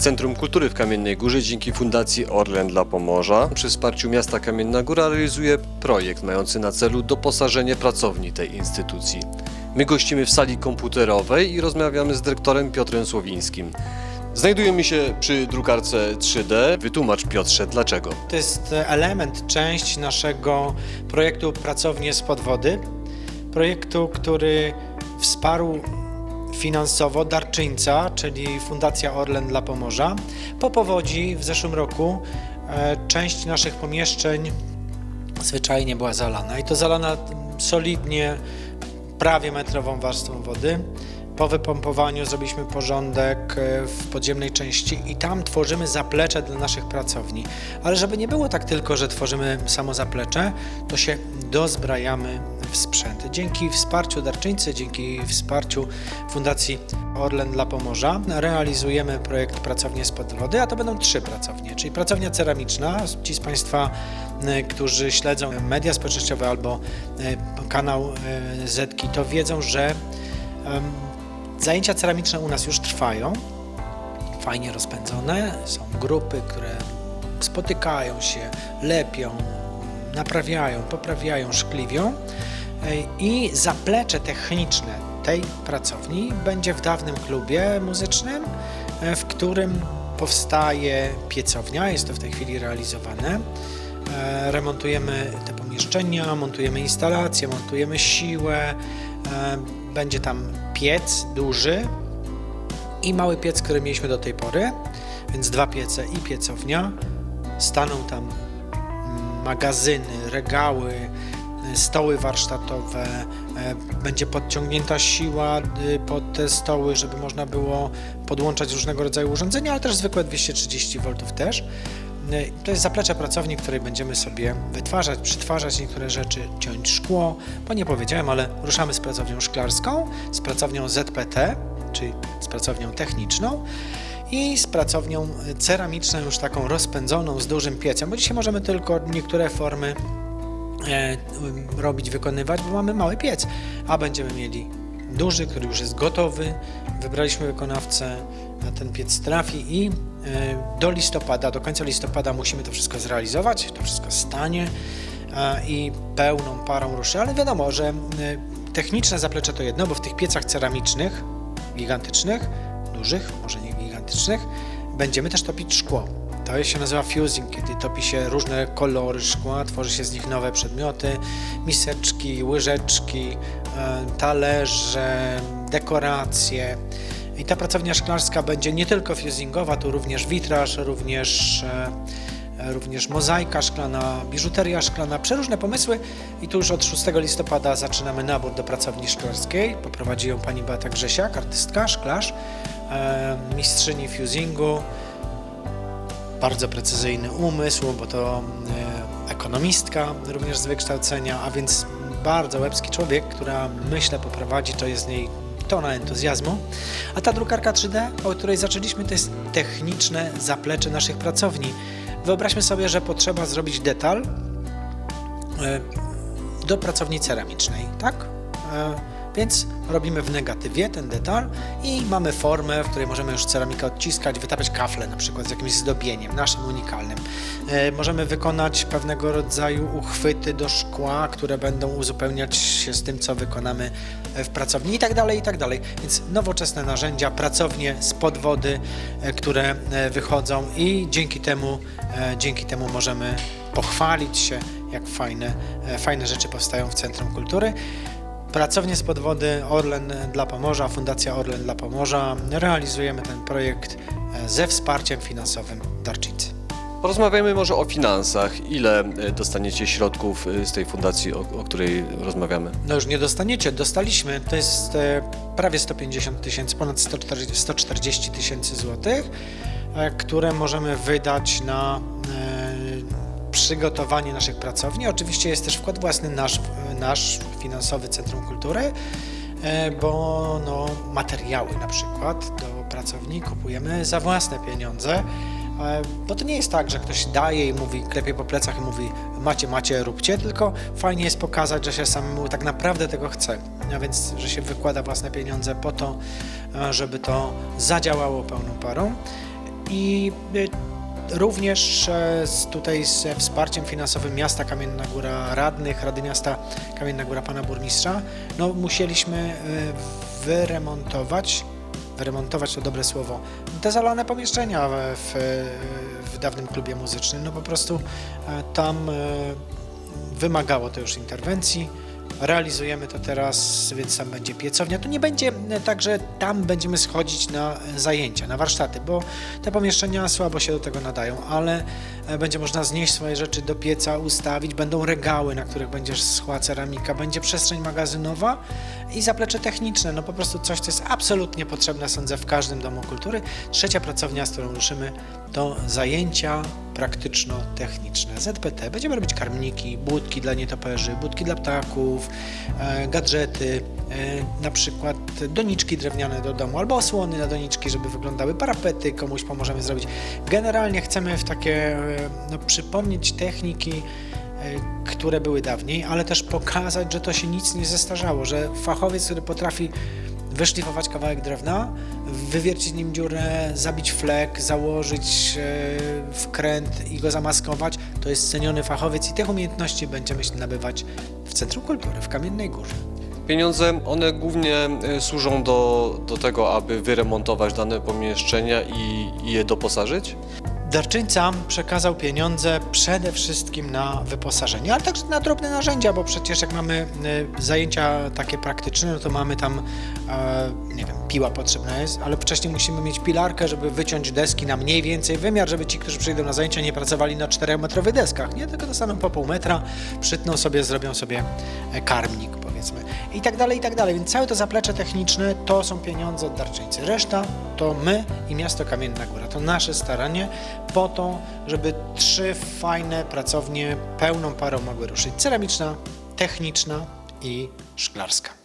Centrum Kultury w Kamiennej Górze dzięki Fundacji Orlen dla Pomorza przy wsparciu miasta Kamienna Góra realizuje projekt mający na celu doposażenie pracowni tej instytucji. My gościmy w sali komputerowej i rozmawiamy z dyrektorem Piotrem Słowińskim. Znajdujemy się przy drukarce 3D. Wytłumacz Piotrze, dlaczego? To jest element, część naszego projektu Pracownie z Podwody. Projektu, który wsparł finansowo darczyńca, czyli Fundacja Orlen dla Pomorza. Po powodzi w zeszłym roku e, część naszych pomieszczeń zwyczajnie była zalana i to zalana solidnie, prawie metrową warstwą wody. Po wypompowaniu zrobiliśmy porządek e, w podziemnej części i tam tworzymy zaplecze dla naszych pracowni. Ale żeby nie było tak tylko, że tworzymy samo zaplecze, to się dozbrajamy w sprzęt. Dzięki wsparciu darczyńcy, dzięki wsparciu Fundacji Orlen dla Pomorza realizujemy projekt Pracownie spod wody, a to będą trzy pracownie, czyli pracownia ceramiczna. Ci z Państwa, e, którzy śledzą media społecznościowe albo e, kanał Zetki, to wiedzą, że Zajęcia ceramiczne u nas już trwają, fajnie rozpędzone. Są grupy, które spotykają się, lepią, naprawiają, poprawiają, szkliwią. I zaplecze techniczne tej pracowni będzie w dawnym klubie muzycznym, e, w którym powstaje piecownia. Jest to w tej chwili realizowane. E, Remontujemy te pomieszczenia, montujemy instalacje, montujemy siłę. E, Będzie tam piec duży i mały piec, który mieliśmy do tej pory, więc dwa piece i piecownia. Staną tam mm, magazyny, regały, y, stoły warsztatowe, e, będzie podciągnięta siła y, pod te stoły, żeby można było podłączać różnego rodzaju urządzenia, ale też zwykłe 230 V też. Y, To jest zaplecze pracowni, której będziemy sobie wytwarzać, przetwarzać niektóre rzeczy, ciąć szkło, bo nie powiedziałem, ale ruszamy z pracownią szklarską, z pracownią ZPT, czyli z pracownią techniczną i z pracownią ceramiczną, już taką rozpędzoną, z dużym piecem, bo dzisiaj możemy tylko niektóre formy e, robić, wykonywać, bo mamy mały piec, a będziemy mieli duży, który już jest gotowy. Wybraliśmy wykonawcę, na ten piec trafi i e, do listopada, do końca listopada musimy to wszystko zrealizować, to wszystko stanie i pełną parą ruszy, ale wiadomo, że e, techniczne zaplecze to jedno, bo w tych piecach ceramicznych, gigantycznych, dużych, może nie gigantycznych, będziemy też topić szkło. To się nazywa fusing, kiedy topi się różne kolory szkła, tworzy się z nich nowe przedmioty, miseczki, łyżeczki, e, talerze, dekoracje. I ta pracownia szklarska będzie nie tylko fusingowa, tu również witraż, również, e, również mozaika szklana, biżuteria szklana, przeróżne pomysły. I tu już od 6 listopada zaczynamy nabór do pracowni szklarskiej. Poprowadzi ją pani Beata Grzesiak, artystka, szklarz, e, mistrzyni fusingu, bardzo precyzyjny umysł, bo to e, ekonomistka również z wykształcenia, a więc bardzo łebski człowiek, która myślę poprowadzi, to jest z niej tona entuzjazmu. A ta drukarka 3D, o której zaczęliśmy, to jest techniczne zaplecze naszych pracowni. Wyobraźmy sobie, że potrzeba zrobić detal e, do pracowni ceramicznej, tak? Więc robimy w negatywie ten detal i mamy formę, w której możemy już ceramikę odciskać, wytapiać kafle na przykład z jakimś zdobieniem, naszym unikalnym. E, Możemy wykonać pewnego rodzaju uchwyty do szkła, które będą uzupełniać się z tym, co wykonamy w pracowni i tak dalej, i tak dalej. Więc nowoczesne narzędzia, pracownie z podwody, e, które e, wychodzą i dzięki temu, dzięki temu możemy pochwalić się, jak fajne, fajne rzeczy powstają w Centrum Kultury. Pracownie z podwody Orlen dla Pomorza, Fundacja Orlen dla Pomorza. Realizujemy ten projekt e, ze wsparciem finansowym darczyńcy. Porozmawiajmy może o finansach. Ile e, dostaniecie środków e, z tej fundacji, o, o której rozmawiamy? No już nie dostaniecie, dostaliśmy. To jest prawie 150 tysięcy, ponad 140 140 tysięcy złotych, które możemy wydać na przygotowanie naszych pracowni. Oczywiście jest też wkład własny nasz, nasz finansowy Centrum Kultury, e, bo no, materiały na przykład do pracowni kupujemy za własne pieniądze. E, Bo to nie jest tak, że ktoś daje i mówi, klepie po plecach i mówi macie, macie, róbcie, tylko fajnie jest pokazać, że się samemu tak naprawdę tego chce, a więc, że się wykłada własne pieniądze po to, e, żeby to zadziałało pełną parą. i Również e, z, tutaj ze wsparciem finansowym miasta Kamienna Góra, radnych, Rady Miasta Kamienna Góra, pana burmistrza, no musieliśmy e, wyremontować, wyremontować to dobre słowo, te zalane pomieszczenia w, w, dawnym klubie muzycznym. No po prostu e, tam wymagało to już interwencji. Realizujemy to teraz, więc tam będzie piecownia. To nie będzie tak, że tam będziemy schodzić na zajęcia, na warsztaty, bo te pomieszczenia słabo się do tego nadają, ale e, będzie można znieść swoje rzeczy do pieca, ustawić, będą regały, na których będzie schła ceramika, będzie przestrzeń magazynowa i zaplecze techniczne, no po prostu coś, co jest absolutnie potrzebne, sądzę, w każdym domu kultury. Trzecia pracownia, z którą ruszymy, to zajęcia praktyczno-techniczne. ZPT. Będziemy robić karmniki, budki dla nietoperzy, budki dla ptaków, e, gadżety, e, na przykład doniczki drewniane do domu, albo osłony na doniczki, żeby wyglądały, parapety komuś pomożemy zrobić. Generalnie chcemy w takie, e, no, przypomnieć techniki, które były dawniej, ale też pokazać, że to się nic nie zestarzało, że fachowiec, który potrafi wyszlifować kawałek drewna, wywiercić nim dziurę, zabić flek, założyć e, wkręt i go zamaskować, to jest ceniony fachowiec i tych umiejętności będziemy się nabywać w Centrum Kultury w Kamiennej Górze. Pieniądze, one głównie e, służą do, do tego, aby wyremontować dane pomieszczenia i, i je doposażyć? Darczyńca przekazał pieniądze przede wszystkim na wyposażenie, ale także na drobne narzędzia, bo przecież jak mamy y, zajęcia takie praktyczne, no to mamy tam, e, nie wiem, piła potrzebna jest, ale wcześniej musimy mieć pilarkę, żeby wyciąć deski na mniej więcej wymiar, żeby ci, którzy przyjdą na zajęcia, nie pracowali na 4-metrowych deskach, nie? Tylko dostaną po pół metra, przytną sobie, zrobią sobie e, karmnik, powiedzmy. I tak dalej, i tak dalej. Więc całe to zaplecze techniczne to są pieniądze od darczyńcy. Reszta to my i miasto Kamienna Góra. To nasze staranie po to, żeby trzy fajne pracownie pełną parą mogły ruszyć. Ceramiczna, techniczna i szklarska.